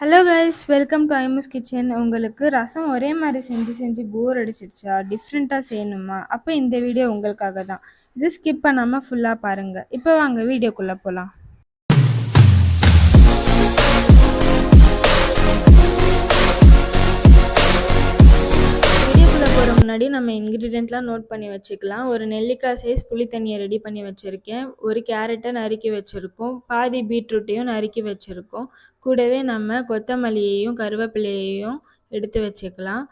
Hello guys welcome to ஐமஸ் kitchen உங்களுக்கு ரசம் ஒரே மாதிரி செஞ்சு செஞ்சு போர் அடிச்சிடுச்சா? டிஃப்ரெண்ட்டாக செய்யணுமா? அப்போ இந்த வீடியோ உங்களுக்காக தான் இது ஸ்கிப் பண்ணாமல் ஃபுல்லாக பாருங்கள் இப்போ வாங்க வீடியோக்குள்ளே போகலாம் முன்னாடி நம்ம இன்க்ரீடியண்ட்லாம் நோட் பண்ணி வச்சுக்கலாம். ஒரு நெல்லிக்காய் சைஸ் புளி தண்ணியை ரெடி பண்ணி வச்சுருக்கேன். ஒரு கேரட்டை நறுக்கி வச்சுருக்கோம். பாதி பீட்ரூட்டையும் நறுக்கி வச்சுருக்கோம். கூடவே நம்ம கொத்தமல்லியையும் கருவேப்பிலையையும் எடுத்து வச்சுக்கலாம்.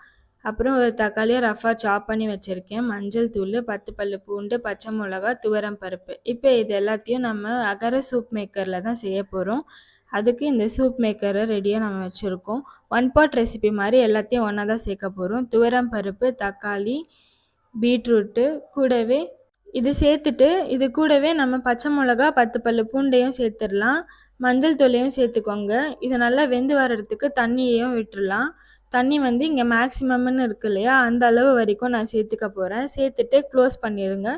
அப்புறம் ஒரு தக்காளியை ரஃபாக சாப் பண்ணி வச்சுருக்கேன். மஞ்சள் தூள் பத்து பல் பூண்டு பச்சை மிளகா துவரம் பருப்பு. இப்போ இது எல்லாத்தையும் நம்ம அகர சூப் மேக்கரில் தான் செய்ய போகிறோம் அதுக்கு இந்த சூப் மேக்கரை ரெடியாக நம்ம வச்சுருக்கோம். ஒன் பாட் ரெசிபி மாதிரி எல்லாத்தையும் ஒன்றா தான் சேர்க்க போகிறோம் துவரம் பருப்பு தக்காளி பீட்ரூட்டு கூடவே இது சேர்த்துட்டு இது கூடவே நம்ம பச்சை மிளகா பத்து பல் பூண்டையும் சேர்த்துடலாம். மஞ்சள் தூளையும் சேர்த்துக்கோங்க. இது நல்லா வெந்து வர்றதுக்கு தண்ணியையும் விட்டுடலாம். தண்ணி வந்து இங்கே மேக்ஸிமம்னு இருக்கு இல்லையா? அந்த அளவு வரைக்கும் நான் சேர்த்துக்க போகிறேன் சேர்த்துட்டு க்ளோஸ் பண்ணிடுங்க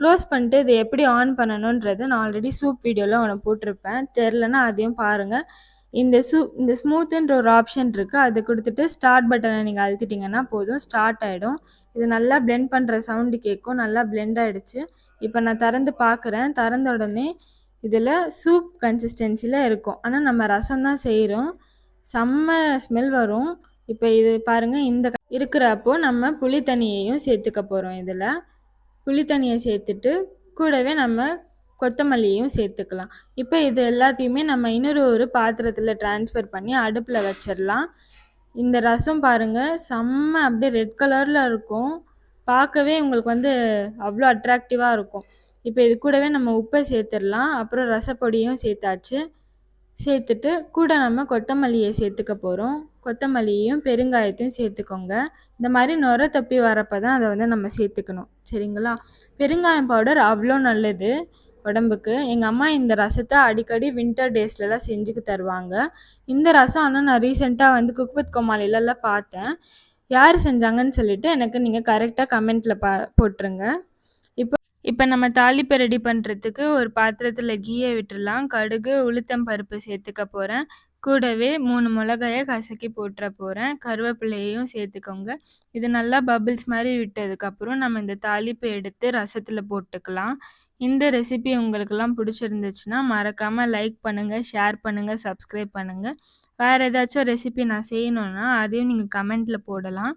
க்ளோஸ் பண்ணிட்டு இதை எப்படி ஆன் பண்ணணுன்றதை நான் ஆல்ரெடி சூப் வீடியோவில் ஒன்று போட்டிருப்பேன். தெரிலனா அதையும் பாருங்கள் இந்த சூ இந்த ஸ்மூத்துன்ற ஒரு ஆப்ஷன் இருக்குது அது கொடுத்துட்டு ஸ்டார்ட் பட்டனை நீங்கள் அழுத்திட்டிங்கன்னா போதும். ஸ்டார்ட் ஆகிடும் இது நல்லா பிளெண்ட் பண்ணுற சவுண்டு கேட்கும். நல்லா பிளெண்ட் ஆகிடுச்சு இப்போ நான் திறந்து பார்க்குறேன் திறந்த உடனே இதில் சூப் கன்சிஸ்டன்சியில் இருக்கும். ஆனால் நம்ம ரசம் தான் செய்கிறோம் செம்ம ஸ்மெல் வரும். இப்போ இது பாருங்கள் இந்த இருக்கிறப்போ நம்ம புளி தண்ணியையும் சேர்த்துக்க போகிறோம் இதில். புளி தண்ணியை சேர்த்துட்டு கூடவே நம்ம கொத்தமல்லியையும் சேர்த்துக்கலாம். இப்போ இது எல்லாத்தையுமே நம்ம இன்னொரு ஒரு பாத்திரத்தில் ட்ரான்ஸ்ஃபர் பண்ணி அடுப்பில் வச்சிடலாம் இந்த ரசம் பாருங்கள் செம்ம அப்படியே ரெட் கலரில் இருக்கும். பார்க்கவே உங்களுக்கு வந்து அவ்வளோ அட்ராக்டிவாக இருக்கும். இப்போ இது கூடவே நம்ம உப்பை சேர்த்துடலாம் அப்புறம் ரசப்பொடியும் சேர்த்தாச்சு. சேர்த்துட்டு கூட நம்ம கொத்தமல்லியை சேர்த்துக்க போகிறோம் கொத்தமல்லியையும் பெருங்காயத்தையும் சேர்த்துக்கோங்க. இந்த மாதிரி நுர தப்பி வரப்போ தான் அதை வந்து நம்ம சேர்த்துக்கணும். சரிங்களா? பெருங்காயம் பவுடர் அவ்வளோ நல்லது உடம்புக்கு. எங்கள் அம்மா இந்த ரசத்தை அடிக்கடி வின்டர் டேஸ்லலாம் செஞ்சுக்கு தருவாங்க. இந்த ரசம் ஆனால் நான் ரீசெண்டாக வந்து குக் வித் கோமாளிலலாம் பார்த்தேன். யார் செஞ்சாங்கன்னு சொல்லிட்டு எனக்கு நீங்கள் கரெக்டாக கமெண்ட்டில் பா போட்டுருங்க. இப்போ இப்போ நம்ம தாளிப்பை ரெடி பண்ணுறதுக்கு ஒரு பாத்திரத்தில் கீயை விட்டுடலாம். கடுகு உளுத்தம் பருப்பு சேர்த்துக்க போகிறேன் கூடவே மூணு மிளகாயை கசக்கி போட்டுற போகிறேன் கருவேப்பிலையையும் சேர்த்துக்கோங்க. இது நல்லா பபிள்ஸ் மாதிரி விட்டதுக்கப்புறம் நம்ம இந்த தாளிப்பை எடுத்து ரசத்தில் போட்டுக்கலாம். இந்த ரெசிபி உங்களுக்கெல்லாம் பிடிச்சிருந்துச்சுன்னா மறக்காமல் லைக் பண்ணுங்கள் ஷேர் பண்ணுங்கள் சப்ஸ்கிரைப் பண்ணுங்கள் வேறு ஏதாச்சும் ரெசிபி நான் செய்யணுன்னா அதையும் நீங்கள் கமெண்ட்டில் போடலாம்.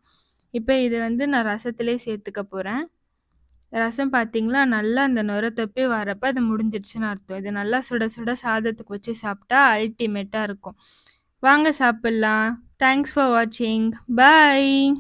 இப்போ இது வந்து நான் ரசத்துலேயே சேர்த்துக்க போகிறேன் ரசம் பார்த்தீங்களா நல்லா அந்த நுர தொப்பி வரப்போ அது முடிஞ்சிடுச்சுன்னு அர்த்தம். இது நல்லா சுட சுட சாதத்துக்கு வச்சு சாப்பிட்டா அல்டிமேட்டாக இருக்கும். வாங்க சாப்பிட்லாம். தேங்க்ஸ் ஃபார் வாட்சிங் பாய்